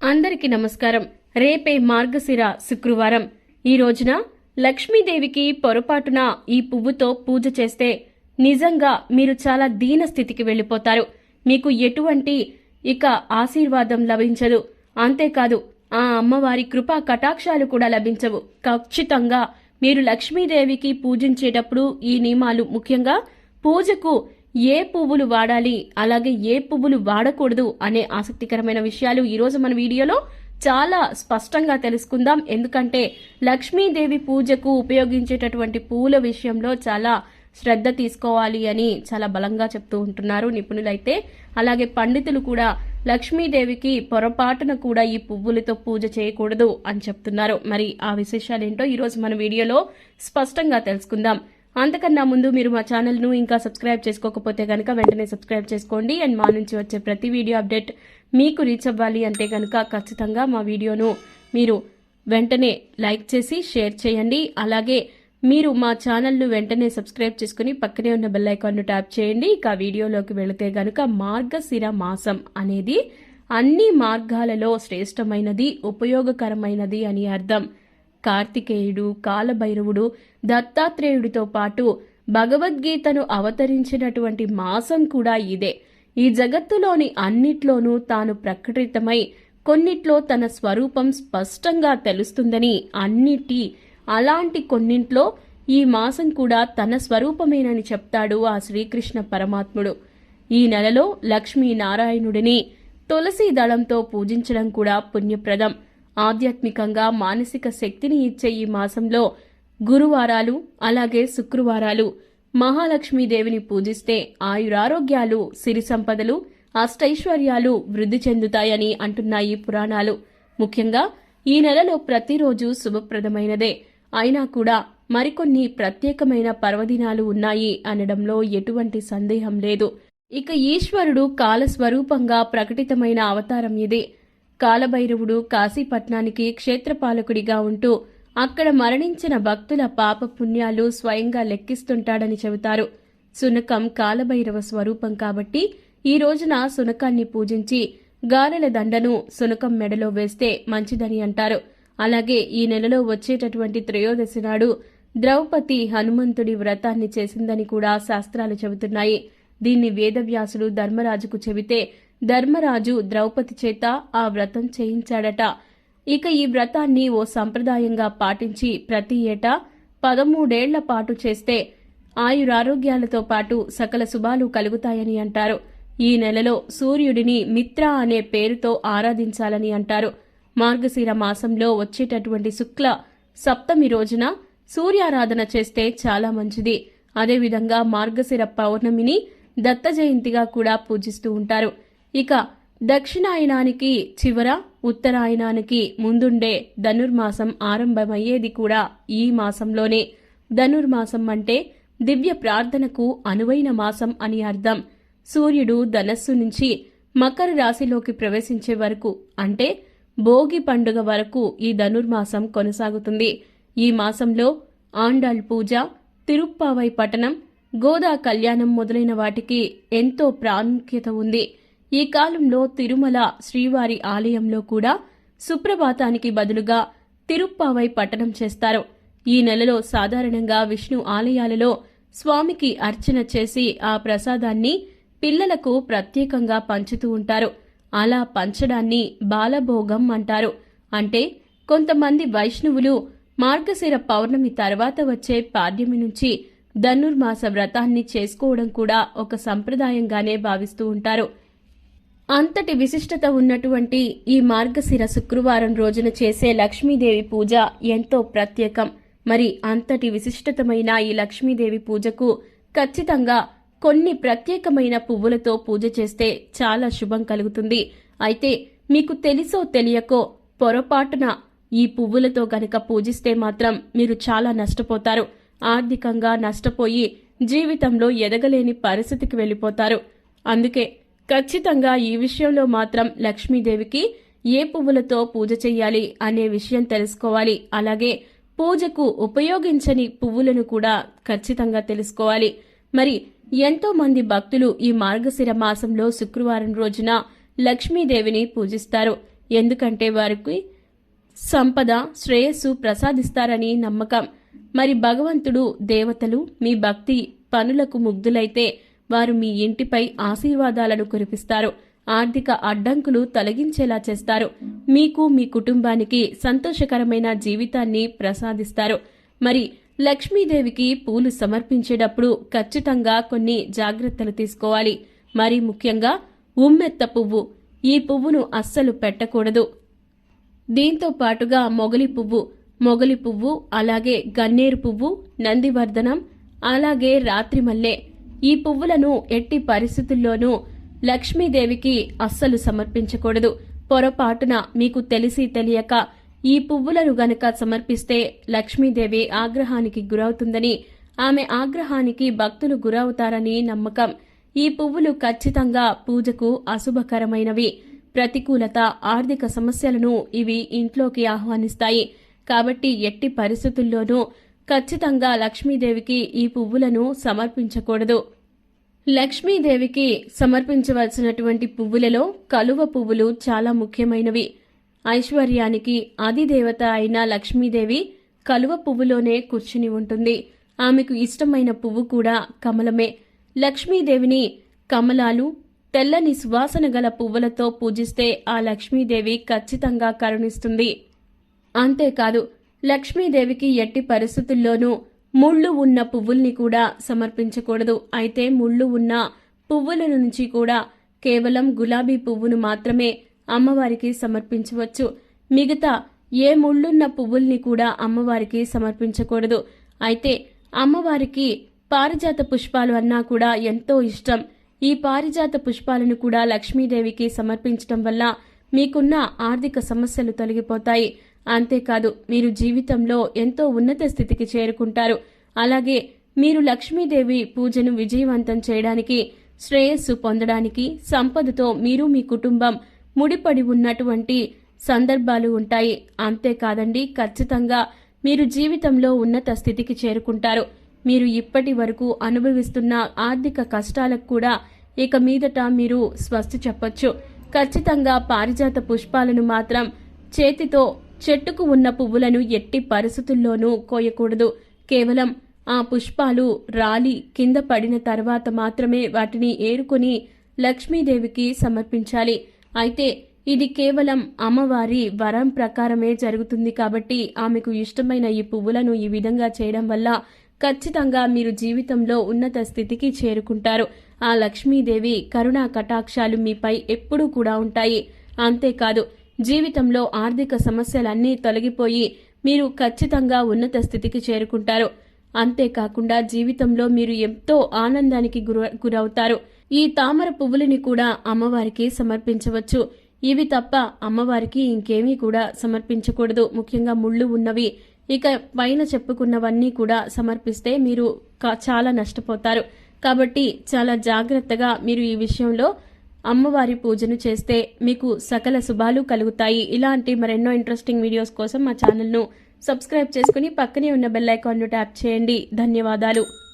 అందరికీ నమస్కారం. రేపే మార్గశిర శుక్రవారం. ఈ రోజున లక్ష్మీదేవికి పొరపాటున ఈ పువ్వుతో పూజ చేస్తే నిజంగా మీరు చాలా దీన స్థితికి వెళ్ళిపోతారు. మీకు ఎటువంటి ఇక ఆశీర్వాదం లభించదు. అంతేకాదు ఆ అమ్మవారి కృపా కటాక్షాలు కూడా లభించవు. ఖచ్చితంగా మీరు లక్ష్మీదేవికి పూజించేటప్పుడు ఈ నియమాలు ముఖ్యంగా పూజకు ఏ పువ్వులు వాడాలి? అలాగే ఏ పువ్వులు వాడకూడదు అనే ఆసక్తికరమైన విషయాలు ఈరోజు మన వీడియోలో చాలా స్పష్టంగా తెలుసుకుందాం. ఎందుకంటే లక్ష్మీదేవి పూజకు ఉపయోగించేటటువంటి పూల విషయంలో చాలా శ్రద్ధ తీసుకోవాలి అని చాలా బలంగా చెప్తూ ఉంటున్నారు నిపుణులైతే. అలాగే పండితులు కూడా లక్ష్మీదేవికి పొరపాటున కూడా ఈ పువ్వులతో పూజ చేయకూడదు అని చెప్తున్నారు. మరి ఆ విశేషాలేంటో ఈరోజు మన వీడియోలో స్పష్టంగా తెలుసుకుందాం. అంతకన్నా ముందు మీరు మా ఛానల్ను ఇంకా సబ్స్క్రైబ్ చేసుకోకపోతే కనుక వెంటనే సబ్స్క్రైబ్ చేసుకోండి అండ్ మా నుంచి వచ్చే ప్రతి వీడియో అప్డేట్ మీకు రీచ్ అవ్వాలి అంటే కనుక ఖచ్చితంగా మా వీడియోను మీరు వెంటనే లైక్ చేసి షేర్ చేయండి. అలాగే మీరు మా ఛానల్ను వెంటనే సబ్స్క్రైబ్ చేసుకుని పక్కనే ఉన్న బెల్ ఐకాన్ను ట్యాప్ చేయండి. ఇక వీడియోలోకి వెళితే గనుక మార్గశిర మాసం అనేది అన్ని మార్గాలలో శ్రేష్టమైనది ఉపయోగకరమైనది అని అర్థం. కార్తికేయుడు కాలభైరవుడు దత్తాత్రేయుడితో పాటు భగవద్గీతను అవతరించినటువంటి మాసం కూడా ఇదే. ఈ జగత్తులోని అన్నిట్లోనూ తాను ప్రకటితమై కొన్నిట్లో తన స్వరూపం స్పష్టంగా తెలుస్తుందని అన్నిటి అలాంటి కొన్నింట్లో ఈ మాసం కూడా తన స్వరూపమేనని చెప్తాడు ఆ శ్రీకృష్ణ పరమాత్ముడు. ఈ నెలలో లక్ష్మీనారాయణుడిని తులసి దళంతో పూజించడం కూడా పుణ్యప్రదం. ఆధ్యాత్మికంగా మానసిక శక్తిని ఇచ్చే ఈ మాసంలో గురువారాలు అలాగే శుక్రవారాలు. మహాలక్ష్మీదేవిని పూజిస్తే ఆయురారోగ్యాలు సిరి సంపదలు అష్టైశ్వర్యాలు వృద్ధి చెందుతాయని అంటున్నాయి పురాణాలు. ముఖ్యంగా ఈ నెలలో ప్రతిరోజు శుభప్రదమైనదే. అయినా కూడా మరికొన్ని ప్రత్యేకమైన పర్వదినాలు ఉన్నాయి అనడంలో ఎటువంటి సందేహం లేదు. ఇక ఈశ్వరుడు కాలస్వరూపంగా ప్రకటితమైన అవతారం ఇది. కాలభైరవుడు కాశీపట్నానికి క్షేత్రపాలకుడిగా ఉంటూ అక్కడ మరణించిన భక్తుల పాప పుణ్యాలు స్వయంగా లెక్కిస్తుంటాడని చెబుతారు. సునకం కాలభైరవ స్వరూపం కాబట్టి ఈ రోజున సునకాన్ని పూజించి గాలెల దండను సునకం మెడలో వేస్తే మంచిదని అంటారు. అలాగే ఈ నెలలో వచ్చేటటువంటి త్రయోదశి నాడు ద్రౌపది హనుమంతుడి వ్రతాన్ని చేసిందని కూడా శాస్త్రాలు చెబుతున్నాయి. దీన్ని వేదవ్యాసుడు ధర్మరాజుకు చెబితే ధర్మరాజు ద్రౌపది చేత ఆ వ్రతం చేయించాడట. ఇక ఈ వ్రతాన్ని ఓ సంప్రదాయంగా పాటించి ప్రతి ఏటా పదమూడేళ్ళ పాటు చేస్తే ఆయురారోగ్యాలతో పాటు సకల శుభాలు కలుగుతాయని అంటారు. ఈ నెలలో సూర్యుడిని మిత్ర అనే పేరుతో ఆరాధించాలని అంటారు. మార్గశిర మాసంలో వచ్చేటటువంటి శుక్ల సప్తమి రోజున సూర్యారాధన చేస్తే చాలా మంచిది. అదేవిధంగా మార్గశిర పౌర్ణమిని దత్త జయంతిగా కూడా పూజిస్తూ ఉంటారు. ఇక దక్షిణాయనానికి చివర ఉత్తరాయనానికి ముందుండే ధనుర్మాసం ఆరంభమయ్యేది కూడా ఈ మాసంలోనే. ధనుర్మాసం అంటే దివ్య ప్రార్థనకు అనువైన మాసం అని అర్థం. సూర్యుడు ధనస్సు నుంచి మకర రాశిలోకి ప్రవేశించే వరకు అంటే భోగి పండుగ వరకు ఈ ధనుర్మాసం కొనసాగుతుంది. ఈ మాసంలో ఆండాళ్ పూజ తిరుప్పావై పట్టణం గోదా కళ్యాణం మొదలైన వాటికి ఎంతో ప్రాముఖ్యత ఉంది. ఈ కాలంలో తిరుమల శ్రీవారి ఆలయంలో కూడా సుప్రభాతానికి బదులుగా తిరుప్పావై పట్టణం చేస్తారు. ఈ నెలలో సాధారణంగా విష్ణు ఆలయాలలో స్వామికి అర్చన చేసి ఆ ప్రసాదాన్ని పిల్లలకు ప్రత్యేకంగా పంచుతూ ఉంటారు. అలా పంచడాన్ని బాలభోగం అంటారు. అంటే కొంతమంది వైష్ణవులు మార్గశిర పౌర్ణమి తర్వాత వచ్చే పాడ్యమి నుంచి ధనుర్మాస వ్రతాన్ని చేసుకోవడం కూడా ఒక సంప్రదాయంగానే భావిస్తూ ఉంటారు. అంతటి విశిష్టత ఉన్నటువంటి ఈ మార్గశిర శుక్రవారం రోజున చేసే లక్ష్మీదేవి పూజ ఎంతో ప్రత్యేకం. మరి అంతటి విశిష్టతమైన ఈ లక్ష్మీదేవి పూజకు ఖచ్చితంగా కొన్ని ప్రత్యేకమైన పువ్వులతో పూజ చేస్తే చాలా శుభం కలుగుతుంది. అయితే మీకు తెలుసో తెలియకో పొరపాటున ఈ పువ్వులతో గనక పూజిస్తే మాత్రం మీరు చాలా నష్టపోతారు. ఆర్థికంగా నష్టపోయి జీవితంలో ఎదగలేని పరిస్థితికి వెళ్ళిపోతారు. అందుకే ఖచ్చితంగా ఈ విషయంలో మాత్రం లక్ష్మీదేవికి ఏ పువ్వులతో పూజ చెయ్యాలి అనే విషయం తెలుసుకోవాలి. అలాగే పూజకు ఉపయోగించని పువ్వులను కూడా ఖచ్చితంగా తెలుసుకోవాలి. మరి ఎంతో మంది భక్తులు ఈ మార్గశిర మాసంలో శుక్రవారం రోజున లక్ష్మీదేవిని పూజిస్తారు. ఎందుకంటే వారికి సంపద శ్రేయస్సు ప్రసాదిస్తారని నమ్మకం. మరి భగవంతుడు దేవతలు మీ భక్తి పనులకు ముగ్ధులైతే వారు మీ ఇంటిపై ఆశీర్వాదాలను కురిపిస్తారు. ఆర్థిక అడ్డంకులు తొలగించేలా చేస్తారు. మీకు మీ కుటుంబానికి సంతోషకరమైన జీవితాన్ని ప్రసాదిస్తారు. మరి లక్ష్మీదేవికి పూలు సమర్పించేటప్పుడు ఖచ్చితంగా కొన్ని జాగ్రత్తలు తీసుకోవాలి. మరి ముఖ్యంగా ఉమ్మెత్త పువ్వు. ఈ పువ్వును అస్సలు పెట్టకూడదు. దీంతో పాటుగా మొగలి పువ్వు. మొగలి పువ్వు అలాగే గన్నేరు పువ్వు నందివర్ధనం అలాగే రాత్రి మల్లె ఈ పువ్వులను ఎట్టి పరిస్థితుల్లోనూ లక్ష్మీదేవికి అస్సలు సమర్పించకూడదు. పొరపాటున మీకు తెలిసి తెలియక ఈ పువ్వులను గనక సమర్పిస్తే లక్ష్మీదేవి ఆగ్రహానికి గురవుతుందని ఆమె ఆగ్రహానికి భక్తులు గురవుతారని నమ్మకం. ఈ పువ్వులు ఖచ్చితంగా పూజకు అశుభకరమైనవి. ప్రతికూలత ఆర్థిక సమస్యలను ఇవి ఇంట్లోకి ఆహ్వానిస్తాయి. కాబట్టి ఎట్టి పరిస్థితుల్లోనూ ఖచ్చితంగా లక్ష్మీదేవికి ఈ పువ్వులను సమర్పించకూడదు. లక్ష్మీదేవికి సమర్పించవలసినటువంటి పువ్వులలో కలువ పువ్వులు చాలా ముఖ్యమైనవి. ఐశ్వర్యానికి అధిదేవత అయిన లక్ష్మీదేవి కలువ పువ్వులోనే కూర్చుని ఉంటుంది. ఆమెకు ఇష్టమైన పువ్వు కూడా కమలమే. లక్ష్మీదేవిని కమలాలు తెల్లని సువాసన గల పువ్వులతో పూజిస్తే ఆ లక్ష్మీదేవి ఖచ్చితంగా కరుణిస్తుంది. అంతేకాదు లక్ష్మీదేవికి ఎట్టి పరిస్థితుల్లోనూ ముళ్ళు ఉన్న పువ్వుల్ని కూడా సమర్పించకూడదు. అయితే ముళ్ళు ఉన్న పువ్వుల నుంచి కూడా కేవలం గులాబీ పువ్వును మాత్రమే అమ్మవారికి సమర్పించవచ్చు. మిగతా ఏ ముళ్ళున్న పువ్వుల్ని కూడా అమ్మవారికి సమర్పించకూడదు. అయితే అమ్మవారికి పారిజాత పుష్పాలు అన్నా కూడా ఎంతో ఇష్టం. ఈ పారిజాత పుష్పాలను కూడా లక్ష్మీదేవికి సమర్పించడం వల్ల మీకున్న ఆర్థిక సమస్యలు తొలగిపోతాయి. అంతేకాదు మీరు జీవితంలో ఎంతో ఉన్నత స్థితికి చేరుకుంటారు. అలాగే మీరు లక్ష్మీదేవి పూజను విజయవంతం చేయడానికి శ్రేయస్సు పొందడానికి సంపదతో మీరు మీ కుటుంబం ముడిపడి ఉన్నటువంటి సందర్భాలు ఉంటాయి. అంతేకాదండి ఖచ్చితంగా మీరు జీవితంలో ఉన్నత స్థితికి చేరుకుంటారు. మీరు ఇప్పటి వరకు అనుభవిస్తున్న ఆర్థిక కష్టాలకు కూడా ఇక మీదట మీరు స్వస్తి చెప్పొచ్చు. ఖచ్చితంగా పారిజాత పుష్పాలను మాత్రం చేతితో చెట్టుకు ఉన్న పువ్వులను ఎట్టి పరిస్థితుల్లోనూ కోయకూడదు. కేవలం ఆ పుష్పాలు రాలి కింద పడిన తర్వాత మాత్రమే వాటిని ఏరుకొని లక్ష్మీదేవికి సమర్పించాలి. అయితే ఇది కేవలం అమ్మవారి వరం ప్రకారమే జరుగుతుంది కాబట్టి ఆమెకు ఇష్టమైన ఈ పువ్వులను ఈ విధంగా చేయడం వల్ల ఖచ్చితంగా మీరు జీవితంలో ఉన్నత స్థితికి చేరుకుంటారు. ఆ లక్ష్మీదేవి కరుణా కటాక్షాలు మీపై ఎప్పుడూ కూడా ఉంటాయి. అంతేకాదు జీవితంలో ఆర్థిక సమస్యలన్నీ తొలగిపోయి మీరు ఖచ్చితంగా ఉన్నత స్థితికి చేరుకుంటారు. అంతేకాకుండా జీవితంలో మీరు ఎంతో ఆనందానికి గుర గురవుతారు. ఈ తామర పువ్వులని కూడా అమ్మవారికి సమర్పించవచ్చు. ఇవి తప్ప అమ్మవారికి ఇంకేమీ కూడా సమర్పించకూడదు. ముఖ్యంగా ముళ్ళు ఉన్నవి. ఇక పైన చెప్పుకున్నవన్నీ కూడా సమర్పిస్తే మీరు చాలా నష్టపోతారు. కాబట్టి చాలా జాగ్రత్తగా మీరు ఈ విషయంలో అమ్మవారి పూజను చేస్తే మీకు సకల శుభాలు కలుగుతాయి. ఇలాంటి మరెన్నో ఇంట్రెస్టింగ్ వీడియోస్ కోసం మా ఛానల్ను సబ్స్క్రైబ్ చేసుకుని పక్కనే ఉన్న బెల్ ఐకాన్ను ట్యాప్ చేయండి. ధన్యవాదాలు.